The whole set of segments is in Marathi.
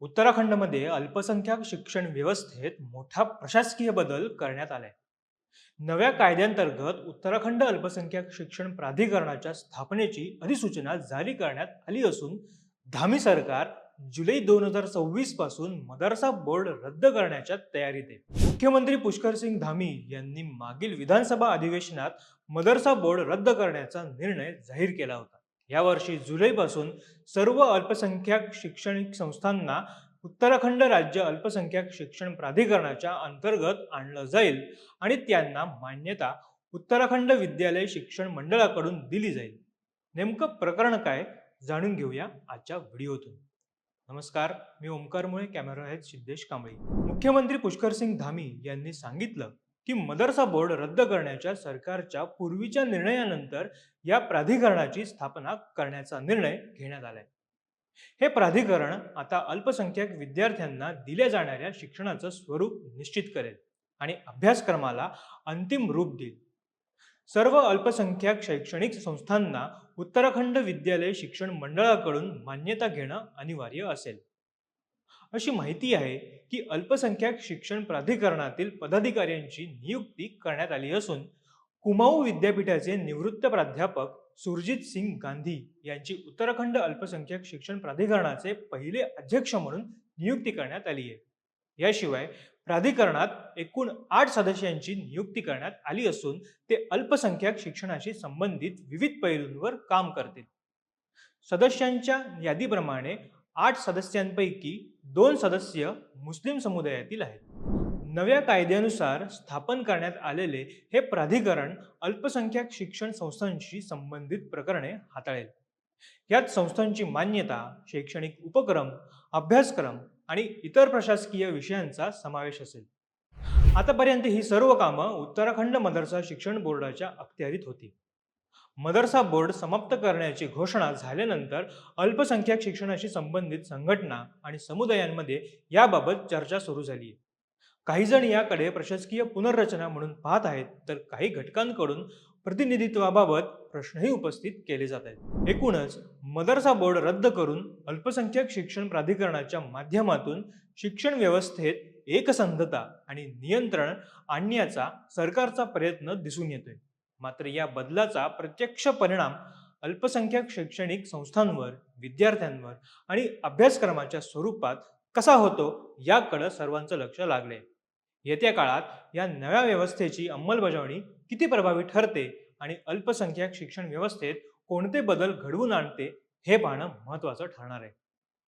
उत्तराखंडमध्ये अल्पसंख्याक शिक्षण व्यवस्थेत मोठा प्रशासकीय बदल करण्यात आलाय. नव्या कायद्यांतर्गत उत्तराखंड अल्पसंख्याक शिक्षण प्राधिकरणाच्या स्थापनेची अधिसूचना जारी करण्यात आली असून धामी सरकार जुलै दोन हजार सव्वीसपासून मदरसा बोर्ड रद्द करण्याच्या तयारीत आहे. मुख्यमंत्री पुष्कर सिंग धामी यांनी मागील विधानसभा अधिवेशनात मदरसा बोर्ड रद्द करण्याचा निर्णय जाहीर केला होता. यावर्षी जुलैपासून सर्व अल्पसंख्याक शैक्षणिक संस्थांना उत्तराखंड राज्य अल्पसंख्याक शिक्षण प्राधिकरणाच्या अंतर्गत आणलं जाईल आणि त्यांना मान्यता उत्तराखंड विद्यालय शिक्षण मंडळाकडून दिली जाईल. नेमकं प्रकरण काय जाणून घेऊया आजच्या व्हिडिओतून. नमस्कार मी ओमकार मुळे कॅमेरा आहेत सिद्धेश कांबळी. मुख्यमंत्री पुष्कर सिंग धामी यांनी सांगितलं की मदरसा बोर्ड रद्द करण्याच्या सरकारच्या पूर्वीच्या निर्णयानंतर या प्राधिकरणाची स्थापना करण्याचा निर्णय घेण्यात आलाय. हे प्राधिकरण आता अल्पसंख्याक विद्यार्थ्यांना दिल्या जाणाऱ्या शिक्षणाचं स्वरूप निश्चित करेल आणि अभ्यासक्रमाला अंतिम रूप देईल. सर्व अल्पसंख्याक शैक्षणिक संस्थांना उत्तराखंड विद्यालय शिक्षण मंडळाकडून मान्यता घेणं अनिवार्य असेल. अशी माहिती आहे की अल्पसंख्याक शिक्षण प्राधिकरणातील पदाधिकाऱ्यांची नियुक्ती करण्यात आली असून कुमाऊ विद्यापीठाचे निवृत्त प्राध्यापक सुरजित सिंग गांधी यांची उत्तराखंड अल्पसंख्याक शिक्षण प्राधिकरणाचे पहिले अध्यक्ष म्हणून नियुक्ती करण्यात आली आहे. याशिवाय प्राधिकरणात एकूण आठ सदस्यांची नियुक्ती करण्यात आली असून ते अल्पसंख्याक शिक्षणाशी संबंधित विविध पैलूंवर काम करतील. सदस्यांच्या यादीप्रमाणे आठ सदस्यांपैकी दोन सदस्य मुस्लिम समुदायातील आहेत. नव्या कायद्यानुसार स्थापन करण्यात आलेले हे प्राधिकरण अल्पसंख्याक शिक्षण संस्थांशी संबंधित प्रकरणे हाताळेल. यात संस्थांची मान्यता शैक्षणिक उपक्रम अभ्यासक्रम आणि इतर प्रशासकीय विषयांचा समावेश असेल. आतापर्यंत ही सर्व कामं उत्तराखंड मदरसा शिक्षण बोर्डाच्या अखत्यारीत होती. मदरसा बोर्ड समाप्त करण्याची घोषणा झाल्यानंतर अल्पसंख्याक शिक्षणाशी संबंधित संघटना आणि समुदायांमध्ये याबाबत चर्चा सुरू झाली. आहे काहीजण याकडे प्रशासकीय पुनर्रचना म्हणून पाहत आहेत तर काही घटकांकडून प्रतिनिधित्वाबाबत प्रश्नही उपस्थित केले जात आहेत. एकूणच मदरसा बोर्ड रद्द करून अल्पसंख्याक शिक्षण प्राधिकरणाच्या माध्यमातून शिक्षण व्यवस्थेत एकसंधता आणि नियंत्रण आणण्याचा सरकारचा प्रयत्न दिसून येतोय. मात्र या बदलाचा प्रत्यक्ष परिणाम अल्पसंख्याक शैक्षणिक संस्थांवर विद्यार्थ्यांवर आणि अभ्यासक्रमाच्या स्वरूपात कसा होतो याकडं सर्वांचं लक्ष लागले. येत्या काळात या नव्या व्यवस्थेची अंमलबजावणी किती प्रभावी ठरते आणि अल्पसंख्याक शिक्षण व्यवस्थेत कोणते बदल घडवून आणते हे पाहणं महत्त्वाचं ठरणार आहे.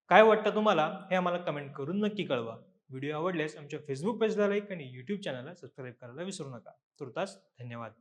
काय वाटतं तुम्हाला? हे आम्हाला कमेंट करून नक्की कळवा. व्हिडिओ आवडल्यास आमच्या फेसबुक पेजला लाईक आणि यूट्यूब चॅनलला सबस्क्राईब करायला विसरू नका. तुर्तास धन्यवाद.